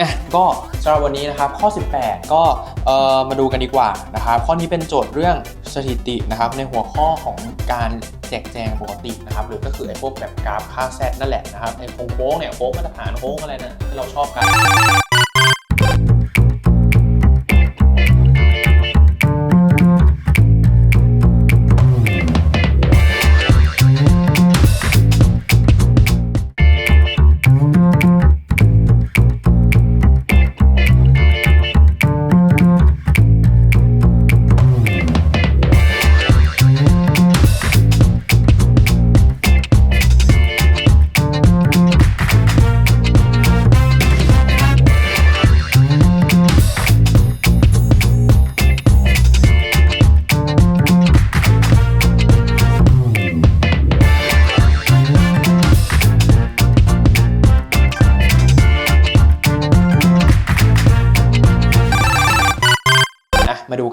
อะก็สำหรับวันนี้นะครับข้อ 18 ก็เอ่อมาดูกันดีกว่านะครับข้อนี้เป็นโจทย์เรื่องสถิตินะครับในหัวข้อของการแจกแจงปกตินะครับหรือก็คือไอ้พวกแบบกราฟค่าแซดนั่นแหละนะครับไอ้โค้งๆเนี่ยโค้งมาตรฐานโค้งอะไรนะที่เราชอบกัน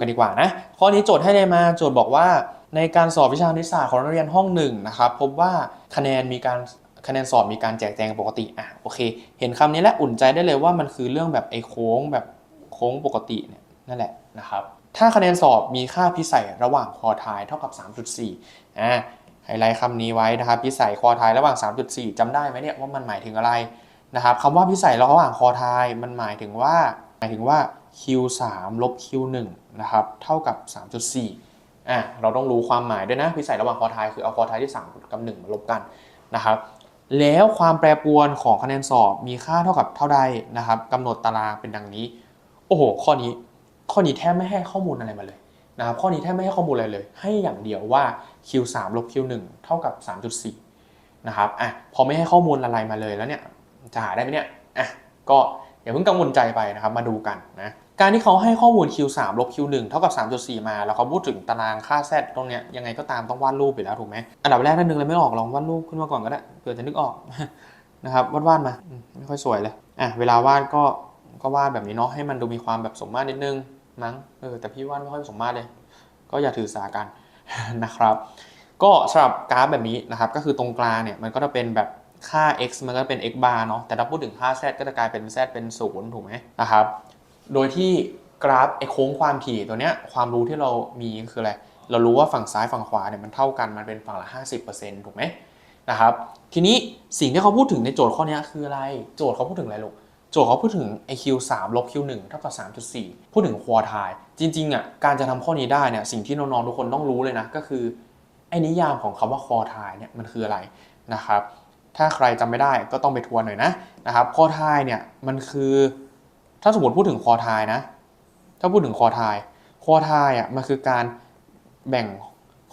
กันดีกว่านะ ข้อนี้โจทย์ให้เลยมาโจทย์บอกว่าในการสอบวิชาคณิตศาสตร์ของนักเรียนห้องหนึ่งนะครับพบว่าคะแนนมีการคะแนนสอบมีการแจกแจงปกติอะโอเค เห็นคำนี้แล้วอุ่นใจได้เลยว่ามันคือเรื่องแบบไอ้โค้งแบบโค้งปกติเนี่ยนั่นแหละนะครับถ้าคะแนนสอบมีค่าพิสัยระหว่างคอทายเท่ากับ 3.4อ่าไฮไลท์คำนี้ไว้นะครับพิสัยคอทายระหว่าง 3.4จำได้ไหมเนี่ยว่ามันหมายถึงอะไรนะครับคำว่าพิสัยระหว่างคอทายมันหมายถึงว่าหมายถึงว่า q3 ลบ q1 นะครับเท่ากับ 3.4อะเราต้องรู้ความหมายด้วยนะพิสัยระหว่างคอทายคือเอาคอทายที่ 3 กับ 1 มาลบกันนะครับแล้วความแปรปรวนของคะแนนสอบมีค่าเท่ากับเท่าใดนะครับกำหนดตารางเป็นดังนี้ โอ้โห ข้อนี้ข้อนี้แทบไม่ให้ข้อมูลอะไรมาเลยนะครับข้อนี้แทบไม่ให้ข้อมูลอะไรเลย ให้อย่างเดียวว่า q3 ลบ q1 เท่ากับ 3.4นะครับอะพอไม่ให้ข้อมูลอะไรมาเลยแล้วเนี่ยจะหาได้ไหมเนี่ยอะก็อย่าเพิ่งกังวลใจไปนะครับมาดูกันนะ การที่เขาให้ข้อมูล q3 ลบ q1 เท่ากับ 3.4 มา แล้วเขาพูดถึงตารางค่า z ตรงเนี้ยยังไงก็ตามต้องวาดรูปอยู่แล้วถูกไหมอันดับแรกถ้านึกอะไรไม่ออกลองวาดรูปขึ้นมาก่อนก็ได้เผื่อจะนึกออกนะครับวาดวาดๆมาไม่ค่อยสวยเลยอะเวลาวาดก็ก็วาดแบบนี้เนาะให้มันดูมีความแบบสมมาตรนิดนึงมั้งเออแต่พี่วาดไม่ค่อยสมมาตรเลย ก็อย่าถือสากันนะครับ ก็สำหรับกราฟแบบนี้นะครับก็คือตรงกลางเนี่ยมันก็จะเป็นแบบค่า x มันก็เป็น x bar เนาะแต่ถ้าพูดถึงค่า z ก็จะกลายเป็น z เป็น 0 ถูกไหมนะครับ โดยที่กราฟไอ้โค้งความถี่ตัวเนี้ยความรู้ที่เรามีคืออะไร เรารู้ว่าฝั่งซ้ายฝั่งขวาเนี่ยมันเท่ากันมันเป็นฝั่งละ 50%ถูกไหมนะครับ ทีนี้สิ่งที่เขาพูดถึงในโจทย์ข้อนี้คืออะไร โจทย์เขาพูดถึงอะไรลูก โจทย์เขาพูดถึง iq 3ลบ q 1 เท่ากับ3.4 พูดถึงควอไทายจริงๆอะการจะทำข้อนี้ได้เนี่ยสิ่งที่น้องๆทุกคนต้องรู้เลยนะก็คือไอ้นิยามของคำว่าควอไทายเนี่ยมันคืออะไรนะครับ ถ้าใครจำไม่ได้ก็ต้องไปทวนหน่อยนะนะครับควอไทายเนี่ยมันคือ ถ้าสมมติพูดถึงคอทายนะ ถ้าพูดถึงคอทาย คอทายอะมันคือการแบ่ง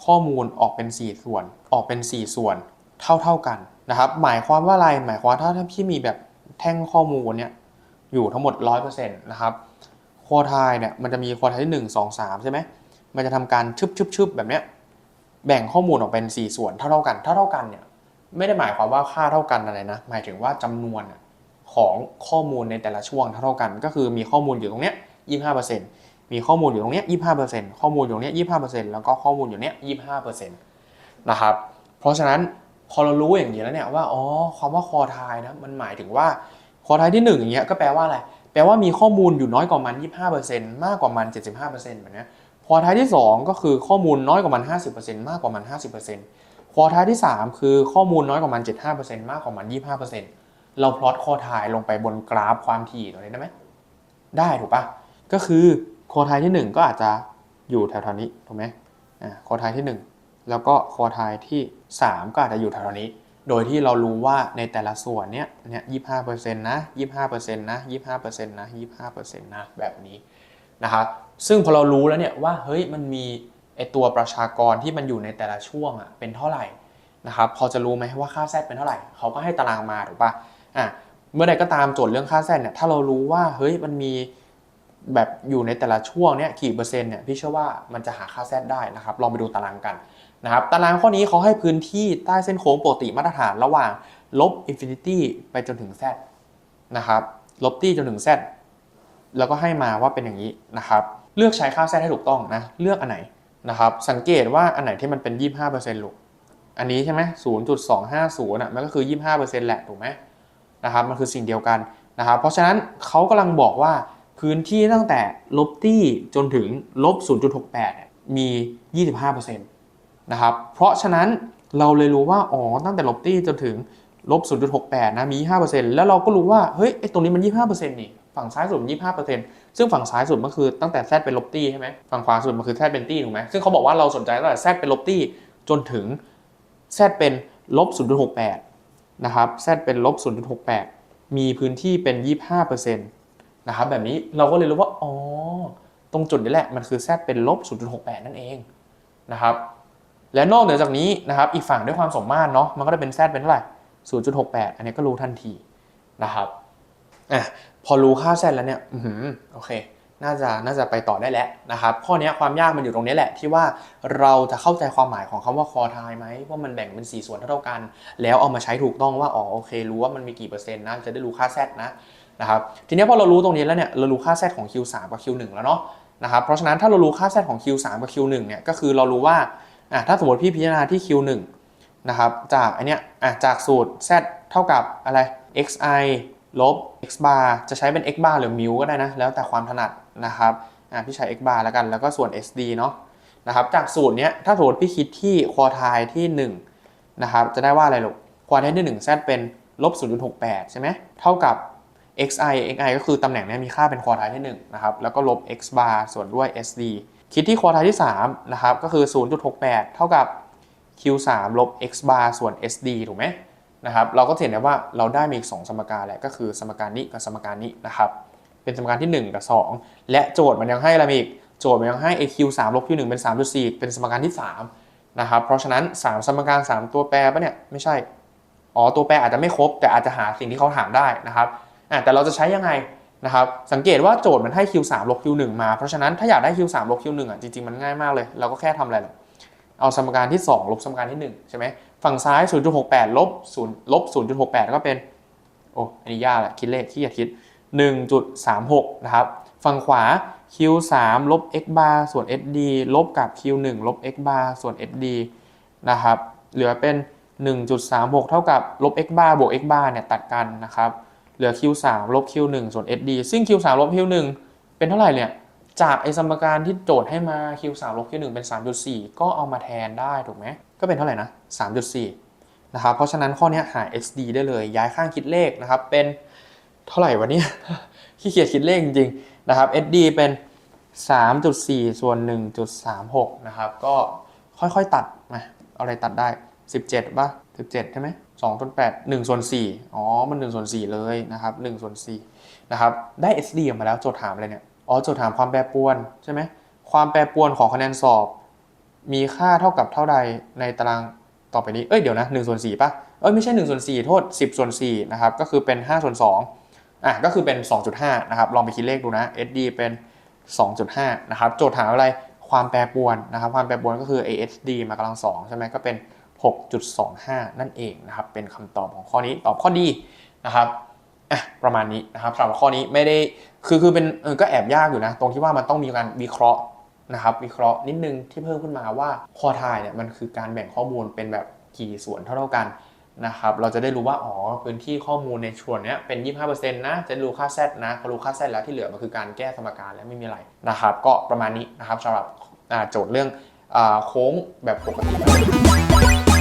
ข้อมูลออกเป็น 4 ส่วน ออกเป็น 4 ส่วนเท่าเท่ากันนะครับ หมายความว่าอะไร หมายความว่าถ้าถ้าพี่มีแบบแท่งข้อมูลเนี่ยอยู่ทั้งหมด 100%นะครับคอทายเนี่ยมันจะมีคอทายที่ 1 2 3 ใช่ไหม มันจะทำการชึบชึบชึบแบบเนี้ย แบ่งข้อมูลออกเป็น 4 ส่วนเท่าเท่ากัน เท่าเท่ากันเนี่ยไม่ได้หมายความว่าค่าเท่ากันอะไรนะ หมายถึงว่าจำนวนอะ ของข้อมูลในแต่ละช่วงเท่ากัน ก็คือมีข้อมูลอยู่ตรงเนี้ย25%มีข้อมูลอยู่ตรงเนี้ย25%ข้อมูลอยู่ตรงเนี้ย25%แล้วก็ข้อมูลอยู่เนี้ย25%นะครับ เพราะฉะนั้นพอเรารู้อย่างนี้แล้วเนี่ยว่าอ๋อความว่าคอทายนะมันหมายถึงว่าคอทายที่ 1 อย่างเงี้ยก็แปลว่าอะไรแปลว่ามีข้อมูลอยู่น้อยกว่ามัน 25%มากกว่ามัน 75%แบบนี้คอทายที่ 2 ก็คือข้อมูลน้อยกว่ามัน 50%มากกว่ามัน 50%คอทายที่ 3 คือข้อมูลน้อยกว่ามัน 75%มากกว่ามัน 25% เราพลอตคอทายลงไปบนกราฟความถี่ตรงนี้ได้ไหมได้ถูกปะก็คือคไทายที่ 1 ก็อาจจะอยู่แถวๆนี้ถูกไหมอ่าคไทายที่ 1 แล้วก็คไทายที่ 3 ก็อาจจะอยู่แถวๆนี้ โดยที่เรารู้ว่าในแต่ละส่วนเนี้ยเนี่ยยี่ห้าเปอร์เซ็นต์นะยี่ห้าเปอร์เซ็นต์นะยี่ห้าเปอร์เซ็นต์นะยี่ห้าเปอร์เซ็นต์นะแบบนี้นะครับซึ่งพอเรารู้แล้วเนี่ยว่าเฮ้ยมันมีไอตัวประชากรที่มันอยู่ในแต่ละช่วงอะเป็นเท่าไหร่นะครับพอจะรู้ไหมว่าค่าแซดเป็นเท่าไหร่เขาก็ให้ตารางมาถูกป่ะ อะเมื่อใดก็ตามโจทย์เรื่องค่าแซดเนี่ยถ้าเรารู้ว่าเฮ้ยมันมีแบบอยู่ในแต่ละช่วงเนี่ยกี่เปอร์เซ็นต์เนี่ยพี่เชื่อว่ามันจะหาค่าแซดได้นะครับลองไปดูตารางกันนะครับตารางข้อนี้เขาให้พื้นที่ใต้เส้นโค้งปกติมาตรฐานระหว่างลบอินฟินิตี้ไปจนถึง z นะครับลบตี้จนถึง z แล้วก็ให้มาว่าเป็นอย่างนี้นะครับเลือกใช้ค่าแซดให้ถูกต้องนะเลือกอันไหนนะครับสังเกตว่าอันไหนที่มันเป็น 25%ลูกอันนี้ใช่ไหม0.250อะมันก็คือ 25%แหละถูกไหม นะครับมันคือสิ่งเดียวกันนะครับเพราะฉะนั้นเขากำลังบอกว่าพื้นที่ตั้งแต่ลบที่จนถึงลบ 0.68เนี่ยมี 25%นะครับเพราะฉะนั้นเราเลยรู้ว่าอ๋อตั้งแต่ลบที่จนถึงลบ 0.68 นะมี 5%แล้วเราก็รู้ว่าเฮ้ยไอ้ตรงนี้มัน 25%นี่ฝั่งซ้ายสุดมัน25%ซึ่งฝั่งซ้ายสุดมันคือตั้งแต่ z เป็นลบตี้ใช่ไหมฝั่งขวาสุดมันคือ z เป็นตี้ถูกไหมซึ่งเขาบอกว่าเราสนใจตั้งแต่ z เป็นลบตี้จนถึง z เป็นลบ 0.68 นะครับ z เป็นลบ 0.68 มีพื้นที่เป็น 25%นะครับแบบนี้เราก็เลยรู้ว่า อ๋อ ตรงจุดนี้แหละ มันคือ z เป็นลบ 0.68 นั่นเองนะครับ และนอกเหนือจากนี้นะครับ อีกฝั่งด้วยความสมมาตรเนาะ มันก็จะเป็น z เป็นเท่าไหร่ 0.68 อันนี้ก็รู้ทันทีนะครับอะพอรู้ค่า z แล้วเนี่ย อือโอเค น่าจะน่าจะไปต่อได้แล้วนะครับข้อนี้ความยากมันอยู่ตรงนี้แหละที่ว่าเราจะเข้าใจความหมายของคำว่าคอทายไหมว่ามันแบ่งเป็น4ส่วนเท่ากัน แล้วเอามาใช้ถูกต้องว่าอ๋อโอเค รู้ว่ามันมีกี่เปอร์เซ็นต์นะจะได้รู้ค่า z นะนะครับทีนี้พอเรารู้ตรงนี้แล้วเนี่ยเรารู้ค่า z ของ Q3 กับ Q1 แล้วเนาะนะครับเพราะฉะนั้นถ้าเรารู้ค่า z ของ Q3 กับ Q1 เนี่ยก็คือเรารู้ว่าอะถ้าสมมติพี่พิจารณาที่ Q1 นะครับจากอันเนี้ยอะจากสูตร z เท่ากับอะไร xi ลบ x bar จะใช้เป็น x bar หรือ mu ก็ได้นะ แล้วแต่ความถนัด นะครับอะพี่ใช้ x bar แล้วกัน แล้วก็ส่วน sd เนาะนะครับจากสูตรเนี้ยถ้าสมมติพี่คิดที่ควอไทที่1นะครับจะได้ว่าอะไรลูกควอไทที่1 z เป็นลบ0.68 ใช่ไหมเท่ากับ xi xi ก็คือตำแหน่งนี้มีค่าเป็นควอไทที่1นะครับแล้วก็ลบ x bar ส่วนด้วย sd คิดที่ควอไทที่3นะครับก็คือ 0.68 เท่ากับ q3 ลบ x bar ส่วน sd ถูกไหมนะครับเราก็เห็นได้ว่าเราได้มีอีก 2 สมการแหละก็คือสมการนี้กับสมการนี้นะครับ เป็นสมการที่ 1 กับ 2 และโจทย์มันยังให้อะไราอีก โจทย์มันยังให้ aq3 ลบ q1 เป็น 3.4 เป็นสมการที่3นะครับ เพราะฉะนั้น 3 สมการ 3 ตัวแปรปะเนี่ย ไม่ใช่ อ๋อ ตัวแปรอาจจะไม่ครบ แต่อาจจะหาสิ่งที่เขาถามได้นะครับแต่เราจะใช้ยังไงนะครับ สังเกตว่าโจทย์มันให้ q3 ลบ q1 มา เพราะฉะนั้นถ้าอยากได้ q3 ลบ q1 อะ จริงๆ มันง่ายมากเลย เราก็แค่ทำอะไรเอาสมการที่ 2 ลบสมการที่1ใช่ไหมฝั่งซ้าย 0.68 ลบ0ลบ0.68 ก็เป็น โอ้ อันนี้ยากแหละคิดเลขที่อยากคิด 1.36 นะครับ ฝั่งขวา q3 ลบ x bar ส่วน sd ลบกับ q1 ลบ x bar ส่วน sd นะครับ เหลือเป็น 1.36 เท่ากับลบ x bar บวก x bar เนี่ยตัดกันนะครับ เหลือ q3 ลบ q1 ส่วน sd ซึ่ง q3 ลบ q1 เป็นเท่าไหร่เนี่ย จากไอสมการที่โจทย์ให้มา q3 ลบ q1 เป็น 3.4 ก็เอามาแทนได้ถูกไหม ก็เป็นเท่าไหร่นะ 3.4 นะครับ เพราะฉะนั้นข้อนี้หา sd ได้เลย ย้ายข้างคิดเลขนะครับ เป็น เท่าไหร่วะเนี่ยขี้เกียจคิดเลขจริงๆนะครับ sd เป็น 3.4 ส่วน 1.36 นะครับ ก็ค่อยๆตัดมาเอาอะไรตัดได้ 17ป่ะ17 ใช่ไหม2ส่วน8 1ส่วน4อ๋อ มัน 1 ส่วน 4 เลยนะครับ1ส่วน4นะครับ ได้ SD ออกมาแล้วโจทย์ถามอะไรเนี่ย อ๋อ โจทย์ถามความแปรปรวนใช่ไหม ความแปรปรวนของคะแนนสอบ มีค่าเท่ากับเท่าใดในตารางต่อไปนี้ เอ้ย เดี๋ยวนะ1ส่วน4ป่ะ เอ้ย ไม่ใช่1ส่วน4โทษ 10ส่วน4นะครับ ก็คือเป็น5ส่วน2 อะก็คือเป็น 2.5 นะครับ ลองไปคิดเลขดูนะ SD เป็น 2.5 นะครับ โจทย์ถามอะไร ความแปรปรวนนะครับ ความแปรปรวนก็คือ ASD มากำลังสองใช่ไหมก็เป็น 6.25 นั่นเองนะครับ เป็นคำตอบของข้อนี้ ตอบข้อดีนะครับอะประมาณนี้นะครับสำหรับข้อนี้ไม่ได้ คือคือเป็นก็แอบยากอยู่นะ ตรงที่ว่ามันต้องมีการวิเคราะห์นะครับวิเคราะห์นิดนึงที่เพิ่มขึ้นมาว่าคอทายเนี่ยมันคือการแบ่งข้อมูลเป็นแบบกี่ส่วนเท่าๆกัน นะครับเราจะได้รู้ว่าอ๋อพื้นที่ข้อมูลในส่วนเนี้ยเป็น 25%นะจะรู้ค่า z นะพอรู้ค่า z แล้วที่เหลือมันคือการแก้สมการแล้วไม่มีอะไรนะครับ ก็ประมาณนี้นะครับสำหรับโจทย์เรื่องอโค้งแบบปกติ